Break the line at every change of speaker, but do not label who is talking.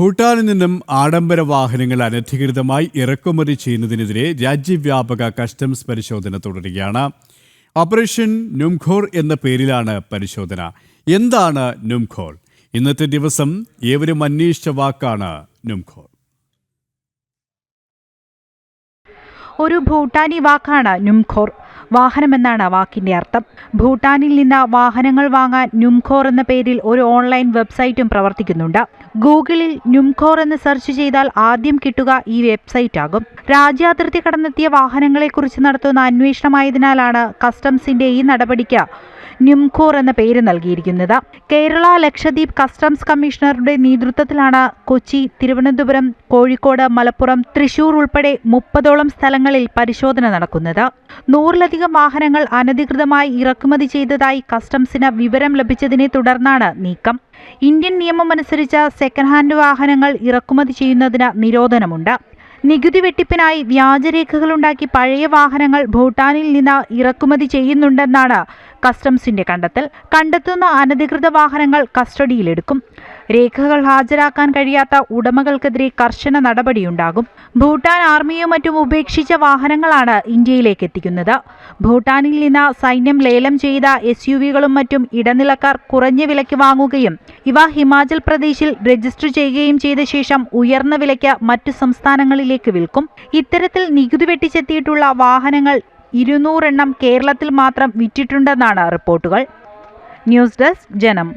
ഭൂട്ടാനിൽ നിന്നും ആഡംബര വാഹനങ്ങൾ അനധികൃതമായി ഇറക്കുമതി ചെയ്യുന്നതിനെതിരെ രാജ്യവ്യാപക കസ്റ്റംസ് പരിശോധന തുടരുകയാണ്. ഓപ്പറേഷൻ നുംഖോർ എന്ന പേരിലാണ് പരിശോധന. എന്താണ് നുംഖോർ? ഇന്നത്തെ ദിവസം ഏവരും അന്വേഷിച്ച വാക്കാണ് നുംഖോർ.
ഒരു ഭൂട്ടാനി വാക്കാണ് നുംഖോർ. വാഹനമെന്നാണ് വാക്കിന്റെ അർത്ഥം. ഭൂട്ടാനിൽ നിന്ന് വാഹനങ്ങൾ വാങ്ങാൻ നുംഖോർ എന്ന പേരിൽ ഒരു ഓൺലൈൻ വെബ്സൈറ്റും പ്രവർത്തിക്കുന്നുണ്ട്. ഗൂഗിളിൽ ന്യൂംഖോർ എന്ന് സെർച്ച് ചെയ്താൽ ആദ്യം കിട്ടുക ഈ വെബ്സൈറ്റ് ആകും. രാജ്യാതിർത്തി കടന്നെത്തിയ വാഹനങ്ങളെക്കുറിച്ച് നടത്തുന്ന അന്വേഷണമായതിനാലാണ് കസ്റ്റംസിന്റെ ഈ നടപടിക്ക് ന്യുംഖോർ എന്ന പേര് നൽകിയിരിക്കുന്നത്. കേരള ലക്ഷദ്വീപ് കസ്റ്റംസ് കമ്മീഷണറുടെ നേതൃത്വത്തിലാണ് കൊച്ചി തിരുവനന്തപുരം കോഴിക്കോട് മലപ്പുറം തൃശൂർ ഉൾപ്പെടെ മുപ്പതോളം സ്ഥലങ്ങളിൽ പരിശോധന നടക്കുന്നത്. നൂറിലധികം വാഹനങ്ങൾ അനധികൃതമായി ഇറക്കുമതി ചെയ്തതായി കസ്റ്റംസിന് വിവരം ലഭിച്ചതിനെ തുടർന്നാണ് നീക്കം. ഇന്ത്യൻ നിയമമനുസരിച്ച് സെക്കൻഡ് ഹാൻഡ് വാഹനങ്ങൾ ഇറക്കുമതി ചെയ്യുന്നതിന് നിരോധനമുണ്ട്. നികുതി വെട്ടിപ്പിനായി വ്യാജരേഖകളുണ്ടാക്കി പഴയ വാഹനങ്ങൾ ഭൂട്ടാനിൽ നിന്ന് ഇറക്കുമതി ചെയ്യുന്നുണ്ടെന്നാണ് കസ്റ്റംസിന്റെ കണ്ടെത്തൽ. കണ്ടെത്തുന്ന അനധികൃത വാഹനങ്ങൾ കസ്റ്റഡിയിലെടുക്കും. രേഖകൾ ഹാജരാക്കാൻ കഴിയാത്ത ഉടമകൾക്കെതിരെ കർശന നടപടിയുണ്ടാകും. ഭൂട്ടാൻ ആർമിയും മറ്റും ഉപേക്ഷിച്ച വാഹനങ്ങളാണ് ഇന്ത്യയിലേക്ക് എത്തിക്കുന്നത്. ഭൂട്ടാനിൽ നിന്ന് സൈന്യം ലേലം ചെയ്ത എസ് യു വികളും മറ്റും ഇടനിലക്കാർ കുറഞ്ഞ വിലയ്ക്ക് വാങ്ങുകയും ഇവ ഹിമാചൽ പ്രദേശിൽ രജിസ്റ്റർ ചെയ്യുകയും ചെയ്ത ശേഷം ഉയർന്ന വിലയ്ക്ക് മറ്റു സംസ്ഥാനങ്ങളിലേക്ക് വിൽക്കും. ഇത്തരത്തിൽ നികുതി വെട്ടിച്ചെത്തിയിട്ടുള്ള വാഹനങ്ങൾ ഇരുന്നൂറെണ്ണം കേരളത്തിൽ മാത്രം വിറ്റിട്ടുണ്ടെന്നാണ് റിപ്പോർട്ടുകൾ. ന്യൂസ് ഡെസ്ക് ജനം.